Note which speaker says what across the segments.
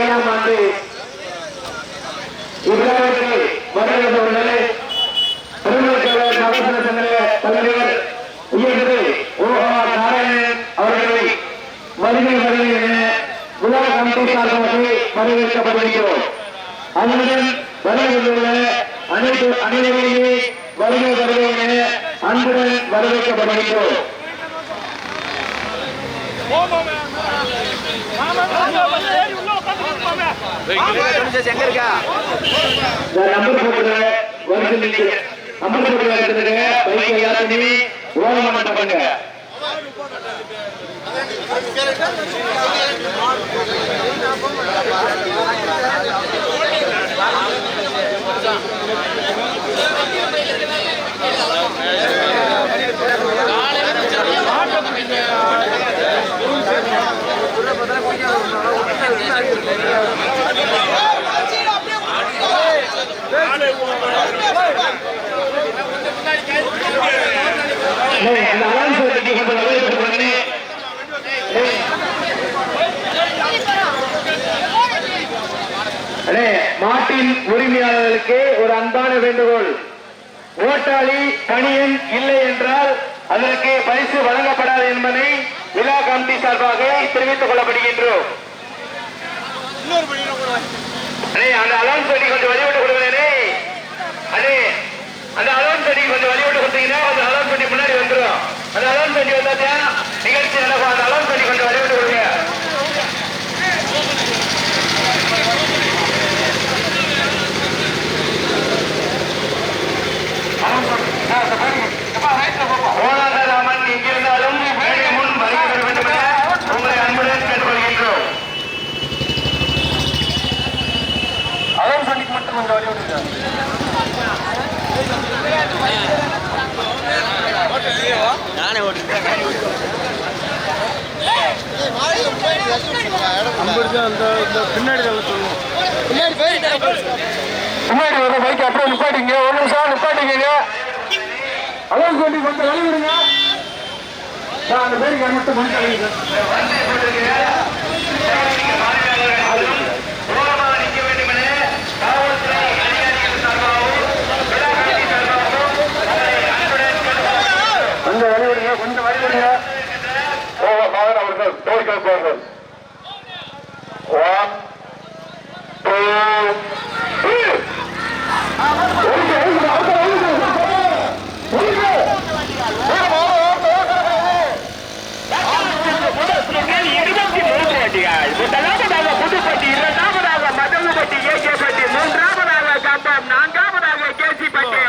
Speaker 1: ஏழாம் ஆண்டு இவ்விழாவிற்கு வருகிறவர்களே திருமணக்கவர் நவசன சங்க தலைவர் உயர்ந்து ஓஹா நாராயணன் அவர்களை வருகை வருகை என விழா கமிட்டி சார்பாக வரவேற்கப்படுகிறோம் அதனுடன் வருகின்ற அனைத்து அனைவரையுமே வருகை வருகை என அன்புடன் வரவேற்கப்படுகின்றோம்
Speaker 2: எங்க இருக்கா?
Speaker 1: நம்பர் போட்டுங்க வருது நீங்க. நம்பர் போட்டு எடுத்துருங்க பைக் எல்லாத்தையுமே ஓரம் பண்ண பண்ணுங்க. அண்ணே, அந்த மாட்டின் உரிமையாளர்களுக்கு ஒரு அன்பான வேண்டுகோள். ஓட்டாளி தனியன் இல்லை என்றால் அதற்கு பரிசு வழங்கப்படாது என்பதை விழா கமிட்டி சார்பாக தெரிவித்துக் கொள்ளப்படுகின்றோம். அந்த அலௌன்ஸ் கொஞ்சம் வழிவிட்டு கொடுங்களே அண்ணே அந்த அலௌன்ஸ் கொஞ்சம் வழிவிட்டு கொடுத்தீங்கன்னா அந்த அலௌன்ஸ் வண்டி முன்னாடி வந்துடும் அந்த அலௌன்ஸ் வண்டி வந்தாச்சா நிகழ்ச்சி நடக்கும் அந்த அலௌன்ஸ் வண்டி கொஞ்சம் வழிவிட்டு கொடுங்க ஓனாதராமன் இங்கிருந்தாலும் மேடை முன் வருகை தர வேண்டும் என உங்களை அன்புடன் கேட்டுக்கொள்கின்றோம் அலௌன்ஸ் வண்டிக்கு மட்டும் கொஞ்சம் வழிவிடுங்க
Speaker 2: நானே ஓட்டுறேன்
Speaker 3: பின்னாடி
Speaker 1: முன்னாடி வர பைக் அப்படியே நிப்பாட்டிங்க. ஒரு நிமிஷம் நிப்பாட்டிங்க அலௌன்ஸ் வண்டி கொஞ்சம் வழிவிடுங்க சார் அந்த பேருக்கு மட்டும் வழிவிடுங்க கொஞ்சம் வழிவிடுங்க கொஞ்சம் வழிவிடுங்க ஓ மகன் அவர்கள் தோற்கள் போர்கள் ஒன் டூ த்ரீ
Speaker 4: இருபத்தி மூன்று அடிகள் முதலாவதாக புதுப்பட்டி இரண்டாவதாக மதகுப்பட்டி ஏகேப்பட்டி மூன்றாவதாக கம்பம் நான்காவதாக கேசிப்பட்டி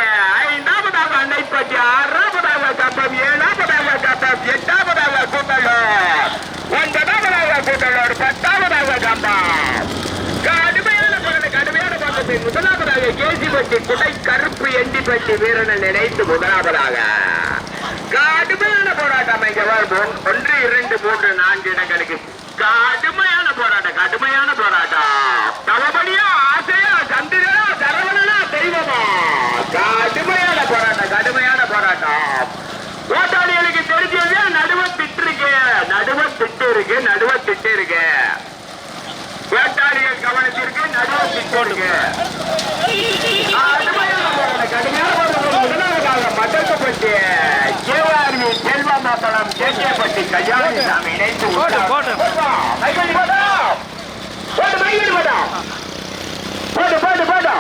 Speaker 4: ஐந்தாவதாக அன்னைப்பட்டி ஆறாவதாக கம்பம் ஏழாவதாக கம்பம் எட்டாவதாக கூட்டலூர் ஒன்பதாவதாக கூட்டலூர் பத்தாவதாக கம்பம் கடுமையான பகல கடுமையான பக்கத்தை முதலாவதாக கேசிப்பட்டி குடை கருப்பு எண்டிப்பட்டி வீரனை நினைத்து முதலாவதாக. கடுமையான போராட்டம் ஒன்று இரண்டு மூன்று நான்கு இடங்களுக்கு. கடுமையான போராட்டம் கடுமையான போராட்டம். தளபதியா ஆசையா சந்திரனா தரவனா தெய்வமா? கடுமையான போராட்டம் கடுமையான போராட்டம். ஓட்டாளிகளுக்கு தெரிஞ்சது நடுவ திட்டு இருக்கு? நடுவ திட்டு இருக்கு நடுவ திட்டு இருக்கு. வேட்டாளிகள் கவனத்திற்கு நடுவு திட்டு இருக்கு கடுமையான போராட்டம் கடுமையான போராட்டம் முதலாவதாக மதக்கப்பட்டு ஜீவார்வி செல்வமாப்பழம் கேட்டியப்பட்டி கல்யாணசாமி இணைத்து
Speaker 3: போட்டு, போட்டு.
Speaker 4: மைகடி போட்டா போட்டு மைகடி போட்டா போட்டு போட்டு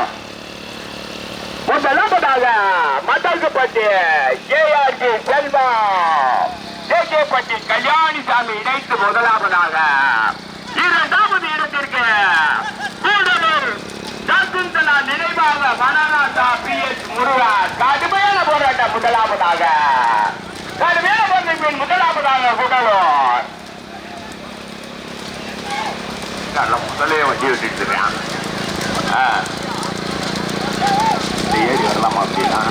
Speaker 4: முதலாவதாக மதக்கப்பட்டு ஜேஆர்பி செல்வம் கேஜேப்பட்டி கல்யாணி சாமி இணைத்து முதலாவதாக இரண்டாவது கூடலூர் சகுந்தலா நினைவாக மனநாதா பி எஸ் முருகா கடுமையான போராட்டம் முதலாவதாக. கடுமையான முதலாவதாக கூடலூர் முதலே வண்டி விட்டுட்டு ஏறி வரலாமா அப்படின்னா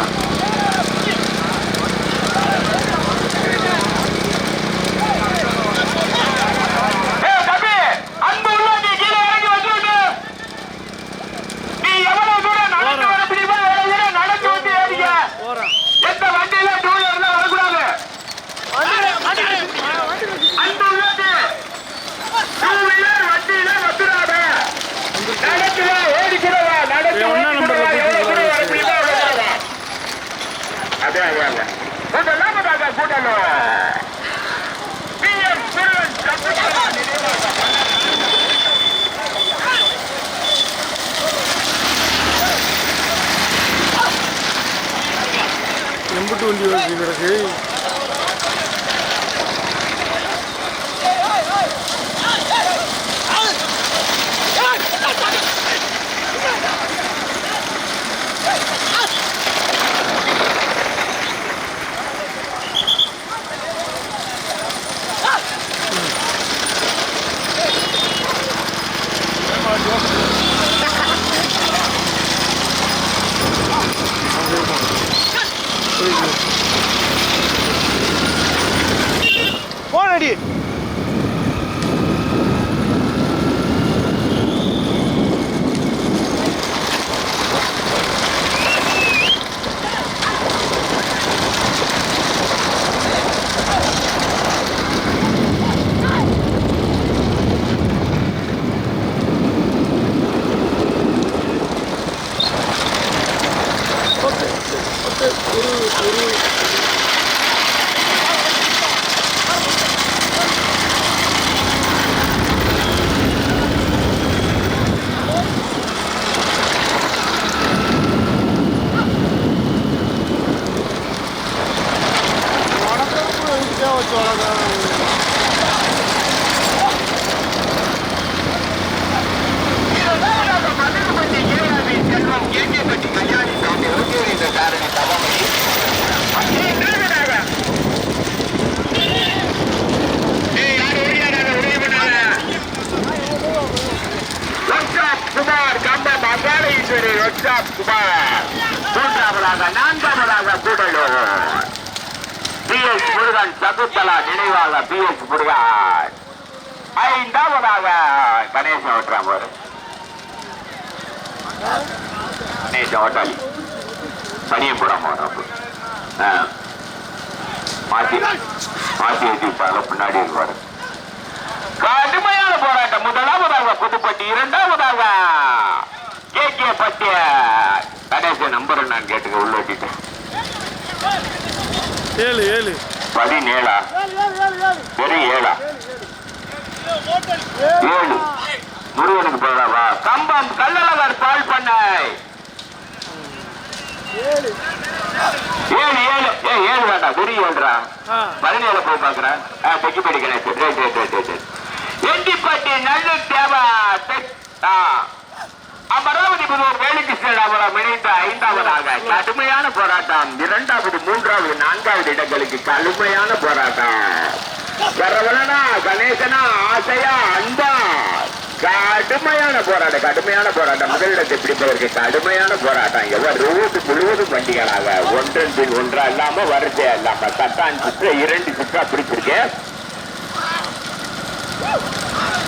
Speaker 3: எம்பிட்டு
Speaker 4: குமார் கம்பம் அங்காள ஈஸ்வரி ஒர்க்ஷாப் குமார். மூன்றாவதாக நான்காவதாக கூடலூர். பி. எஸ். முருகன் சகுத்தலா நினைவாக பி. எஸ். முருகன். ஐந்தாவதாக கணேசன் ஓட்டுறான் ஒரு. கணேசன் ஓட்டாளி பனியபுரம் ஓட்டுறப்பு மாத்தி மாத்தி வச்சிருப்பாங்க பின்னாடி இருப்பாரு கடுமையான போராட்டம். முதலாவதாக புதுப்பட்டி இரண்டாவதாக கே கே பட்டிய கணேசன் நம்பர் நான் கேட்டுக்க உள்ள வச்சுட்டேன்
Speaker 3: ஏழு ஏழு.
Speaker 4: பதினேழா? வெறும் ஏழா. ஏழு. முருகனுக்கு போறாவா கம்பம் கல்லழகர் பால் பண்ணை. ஏழு ஏழு. ஏ ஏழு வேண்டாம். வெறும் ஏழுடா.
Speaker 3: ஆ.
Speaker 4: பதினேழு போய் பாக்குறேன் Thekkipatti Ganesan. Right right right right Endipatti நல்ல தேவா ஆ. அமராவதி புதூர் வேலுகிருஷ்ணன் அவரம் இணைந்த ஐந்தாவதாக கடுமையான போராட்டம். இரண்டாவது மூன்றாவது நான்காவது இடங்களுக்கு கடுமையான போராட்டம். சரவணனா கணேசனா ஆசையா அன்பா. கடுமையான போராட்டம் கடுமையான போராட்டம். முதலிடத்தை பிடிப்பதற்கு கடுமையான போராட்டம். எவர் ரோடு முழுவதும் வண்டிகளாக ஒன்றன் பின் ஒன்றா இல்லாம வரிசையா இல்லாம சட்டான் சுற்ற இரண்டு சுற்றா பிடிச்சிருக்கேன்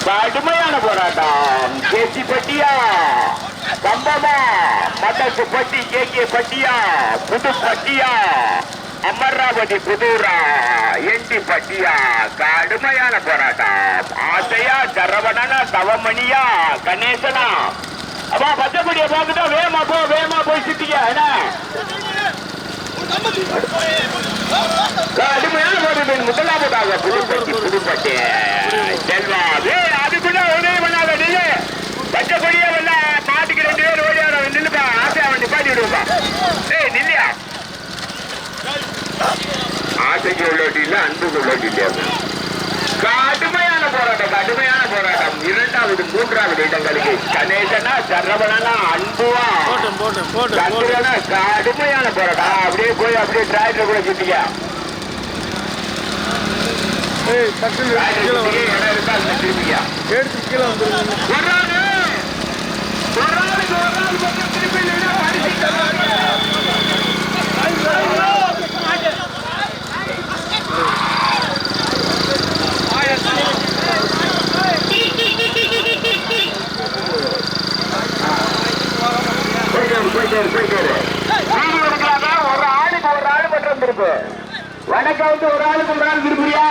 Speaker 4: கடுமையான போராட்டம். கேசி பட்டியா கம்பமா மதசு பட்டி கே கே பட்டியா புது பட்டியா அமராவதி புதூரா எண்டி பட்டியா. கடுமையான போராட்டம். ஆசையா சரவணனா தவமணியா கணேசனா. அப்பா பச்சைப்படிய பார்த்துட்டா வேமா போ வேமா போய் சுத்திக்க என்ன? கடுமையான போராட்டம் முதலாவதாக புதுப்பட்டி புதுப்பட்டி செல்வா அதுக்குள்ள உதவி பண்ணாத நீங்க பச்சை கொடியே வரல மாட்டுக்கு ரெண்டு பேர் ஓடியார நில்லுப்பா ஆசையா அவன் நிப்பாட்டி விடுப்பா ஏய் நில்லையா ஆசைக்கு உள்ளோட்டி இல்ல அன்புக்கு உள்ளோட்டி இல்லையா கடுமையான போராட்டம் கடுமையான போராட்டம் இரண்டாவது மூன்றாவது இடங்களுக்கு கணேசனா சரவணனா அன்புவா?
Speaker 3: போட்டேன் போட்டேன் போட்டேன்
Speaker 4: கடுமையான ஆ, அப்படியே போய் அப்படியே டிராக்டர் கூட சுத்திக்க.
Speaker 3: ஏய் டக்குன்னு எடுத்து கீழே வந்து
Speaker 4: இடம் இருக்கா அதுல திருப்பிக்க
Speaker 3: எடுத்து கீழே வந்துருங்க
Speaker 4: ஒரு ஆளு ஒரு ஆளுக்கு ஒரு ஆள் மட்டும் திருப்பி இல்லைன்னா படிச்சுட்டு போயிட்டாரு, போயிட்டாரு, போயிட்டாரு. வீடியோ எடுக்கலாமா? ஒரு ஆளுக்கு ஒரு ஆளு மட்டும் திருப்பு வணக்கம் வந்து ஒரு ஆளுக்கு ஒரு ஆள் திருப்பியா?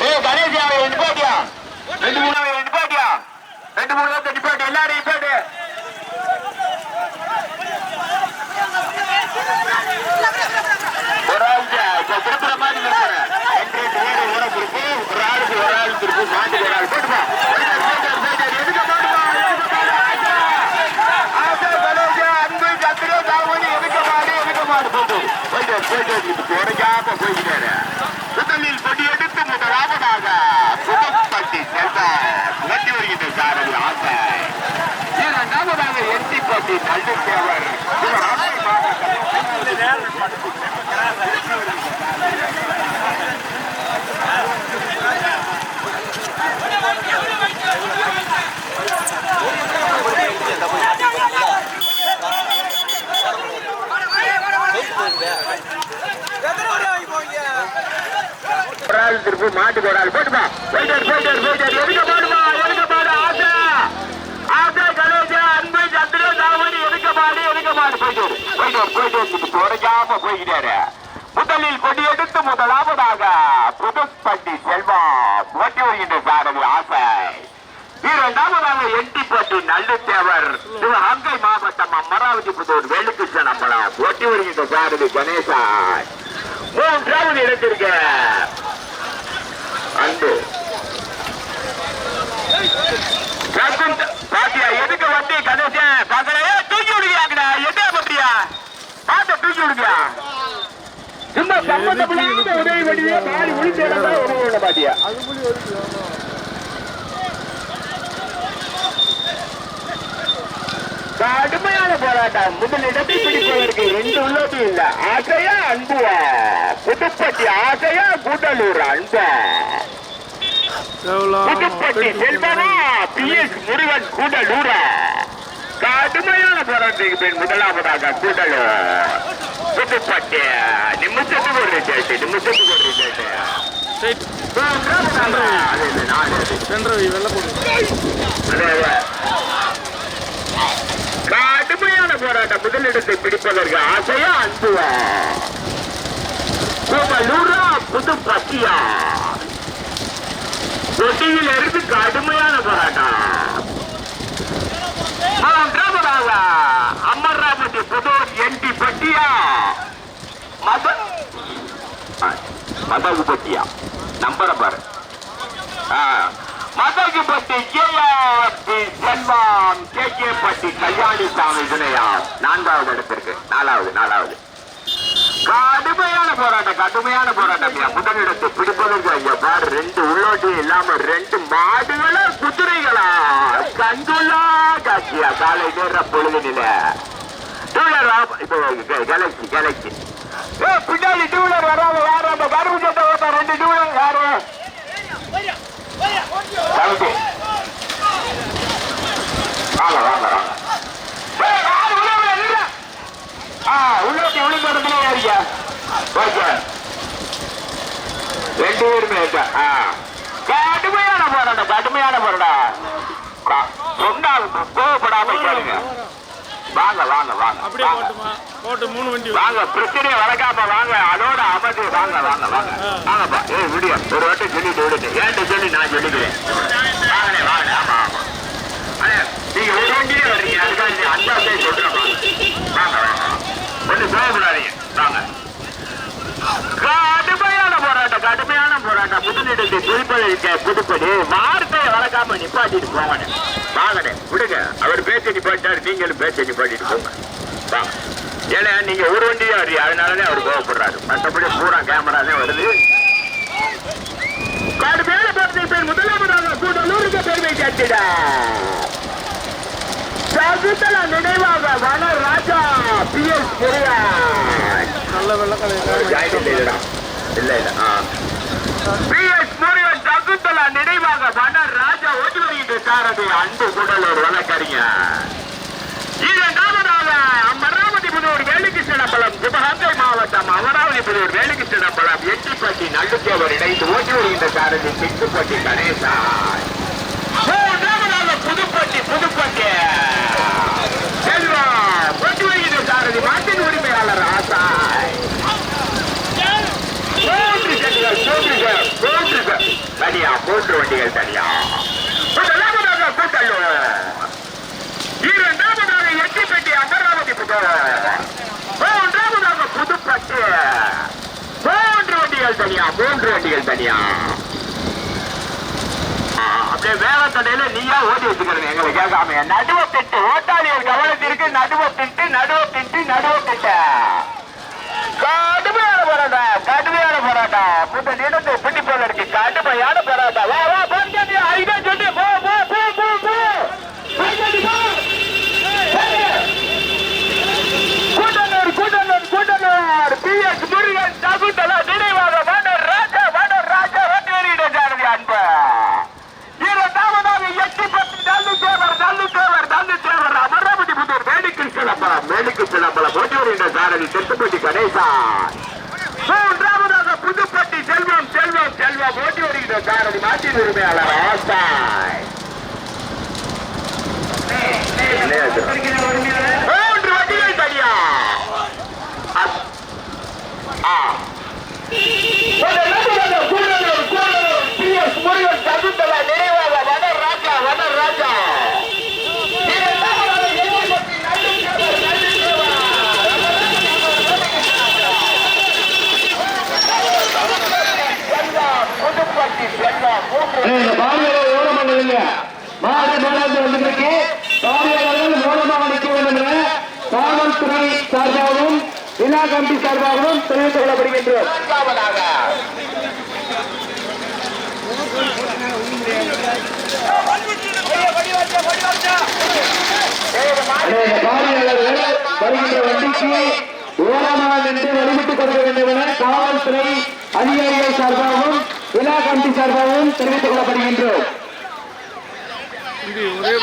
Speaker 4: ஏ கணேஷ் அவன் நிப்பாட்டியா ரெண்டு மூணு அவன் நிப்பாட்டியா ரெண்டு மூணு பேர்த்த நிப்பாட்டு எல்லாரும் நிப்பாட்டு போயிட்டு குறைக்காம போய்கிறாரு முதலில் கொடி எடுத்து முதலாவதாக புதுப்பட்டி செல்வ புகட்டி வருகின்ற சாரதி ஆசை இரண்டாவதாக எட்டிப்பட்டி நல்லுத்தேவர் சிவராமன் ஒரு கால் திருப்பி மாட்டுக்கு ஒரு ஆள் போட்டுப்பா. போயிட்டாரு போயிட்டாரு போயிட்டாரு எதுக்க போடுமா? எதுக்க பாடு? ஆசை. ஆசை கணேசா அன்பு சந்திர தாவணி எதுக்க பாடு? எதுக்க பாடு? போயிட்டாரு போயிட்டாரு போயிட்டு குறைக்காம போய்கிறாரு முதலில் கொடி எடுத்து முதலாவதாக புதுப்பட்டி செல்வம் போட்டி வருகின்ற சாரதி ஆசை. இரண்டாவதாக எட்டிப்பட்டி நல்லுத்தேவர். அங்கை மாவட்டம் அமராவதி புதூர் வேலுகிருஷ்ணன் அம்பலம் போட்டி வருகின்ற சாரதி கணேசா. மூன்றாவது இடத்திற்கு அன்பு. பாத்தியா எதுக்கு வண்டி கணேச? பாக்கல தூக்கி விடுவியாங்கடா என்ன பண்றியா? பாத்த தூக்கி விடுவியா? சும்மா சம்பந்தப்படாத உதவி பண்ணியே மாறி
Speaker 3: அது புள்ளி ஒதுக்கு
Speaker 4: கடுமையான போராட்டம் முதலிடத்தை பிடிப்பதற்கு ரெண்டு உள்ளது இல்ல. ஆசையா அன்புவா? புதுப்பட்டி ஆசையா கூட்டலூர் அன்பா? புதுப்பட்டி செல்வனா பி எஸ் முருகன் கூடலூரா. கடுமையான போராட்டத்துக்கு பின் முதலாவதாக கூடலூர். புதுப்பட்டி நிமிஷத்துக்கு ஒரு ரிசல்ட் நிமிஷத்துக்கு ஒரு ரிசல்ட். கடுமையான போராட்டம் முதலிடத்தை பிடிப்பதற்கு ஆசையா அன்புவா? கூடலூரா புதுப்பட்டியா கொட்டியில் இருந்து கடுமையான போராட்டம். மூன்றாவதாக அமர்ராமதி புதூர் என்டி பட்டியா. மத மதகு பட்டியா நம்பர பாரு. ஆ, மதகு பட்டி கேஆர்பி செல்வம் கே கே பட்டி கல்யாணி சாமி வினயா நான்காவது இடத்திற்கு. நாலாவது நாலாவது. கடுமையான போராட்டம் கடுமையான போராட்டம். ஐயா முதலிடத்தை பிடிப்பதற்கு ஐயா பாரு ரெண்டு உள்ளோட்டி இல்லாம ரெண்டு மாடுகளா குதிரைகளா? கண்டுள்ளா காட்சியா காலை நேர பொழுதுனில டூலர் இப்போ கேலக்சி கேலக்சி ஏ பின்னாடி டூலர் வராம யாரு அந்த கருப்பு சட்டை ஓட்ட ரெண்டு டூலர் யாரு? வாங்க வாங்க வாங்க ஏய், யாரு உள்ள உள்ள இல்ல ஆ உள்ளோட்டி விழுந்த இடத்துல ஏறிக்க. ஓகே. ரெண்டு பேருமே இருக்கா கடுமையான போராட்டம் கடுமையான போராட்டம். சொன்னால் கோவப்படாம கேளுங்க வாங்க வாங்க வாங்க
Speaker 3: அப்படியே
Speaker 4: வாங்க. வாங்க பிரச்சனையை வளர்க்காம வாங்க அதோட அமர்ந்து வாங்க வாங்க வாங்க. வாங்கப்பா ஏய் விடிய ஒரு வாட்டி சொல்லிட்டு விடுங்க. ஏன்ட்டு சொல்லி நான் சொல்லிக்கிறேன்? வாங்கண்ணே வாங்க ஆமா ஆமா. நீங்க ஒரு வண்டியே வர்றீங்க அதுக்காக அந்த அப்படியே சொல்றேன் வாங்க வாங்க ஒன்றும் கோவப்படாதீங்க வாங்க. கடுமையான போராட்டம் கடுமையான போராட்டம். புதுநெடுக்கு குறிப்பதற்கு புதுப்படி வார்த்தையை வளர்க்காம நிப்பாட்டிட்டு போங்கண்ணே. வாங்கடே விடுங்க. அவர் பேச்ச நிப்பாட்டாரு நீங்களும் பேச்ச நிப்பாட்டிட்டு போங்க. வாங்க ஏன்னா நீங்க ஒரு வண்டியா வர்றீங்க அதனாலதான் அவர் கோவப்படுறாரு. மற்றபடி பூரா கேமரா தான் வருது. கடுமையான போராட்டத்தை பேர் முதலாவதாக கூடலூருக்கு பெருமை சேர்த்திட சகுந்தலா நினைவாக வன ராஜா பி எஸ் முருகன்
Speaker 3: நல்ல வெள்ளை
Speaker 4: ஜாயின்
Speaker 3: கலையை
Speaker 4: இல்லைடா. இல்ல இல்ல ஆ. PS முருகன் சகுந்தலா நினைவாக வன ராஜா ஓட்டி வருகின்ற சாரதி அன்பு குடலூர் வழக்கறிஞர் இரண்டாவதாக அமராவதி புதூர் வேலுகிருஷ்ணபலம் சிவகங்கை மாவட்டம் அமராவதி புதூர் வேலுகிருஷ்ணபலம் எட்டிப்பட்டி நல்லுத்தேவர் இணைந்து ஓட்டி வருகின்ற சாரதி சிக்குப்பட்டி கணேசா மூன்றாவதாக புதுப்பட்டி புதுப்பட்டி செல்வா ஓட்டி வருகின்ற சாரதி மாட்டின் உரிமையாளர் ஆசாய் மூன்று செட்டுகள் மூன்று பேர், மூன்று பேர். தனியா வண்டிகள் தனியா முதலாவதாக கூட்டல்லூர் இரண்டாவதாக எட்டிப்பட்டி அமராவதி மூன்றாவதாக புதுப்பட்டு மூன்று வண்டிகள் தனியா மூன்று வண்டிகள் தனியா அப்படியே வேளத்தடையில நீயா ஓடி வச்சுக்கிறேன் எங்களை கேட்காம நடுவ திட்டு ஓட்டாளியர் கவனத்திற்கு நடுவ திட்டு நடுவ திட்டு நடுவ திட்ட போராட்டம் கடுமையான போராட்டம் முன்ன நின்று பிடிப்பதற்கு கடுமையான போராட்டம் வா வா உரிமையாளர் ஆசாய்
Speaker 1: கமிட்டி சார்பாகவும் தெரிவித்துக் கொள்ளப்படுகின்றோம். வருகின்ற வண்டிக்கு ஓரமாக நின்று வழிபட்டுக் கொடுக்க வேண்டும் என காவல்துறை அதிகாரிகள் சார்பாகவும் விழா கமிட்டி சார்பாகவும் தெரிவித்துக் கொள்ளப்படுகின்றோம்.
Speaker 3: ஒரே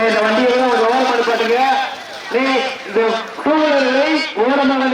Speaker 1: இந்த வண்டியை ஒரு கவனம் பண்ணுங்க நீ இந்த டூ வீலர்களை உயரமாக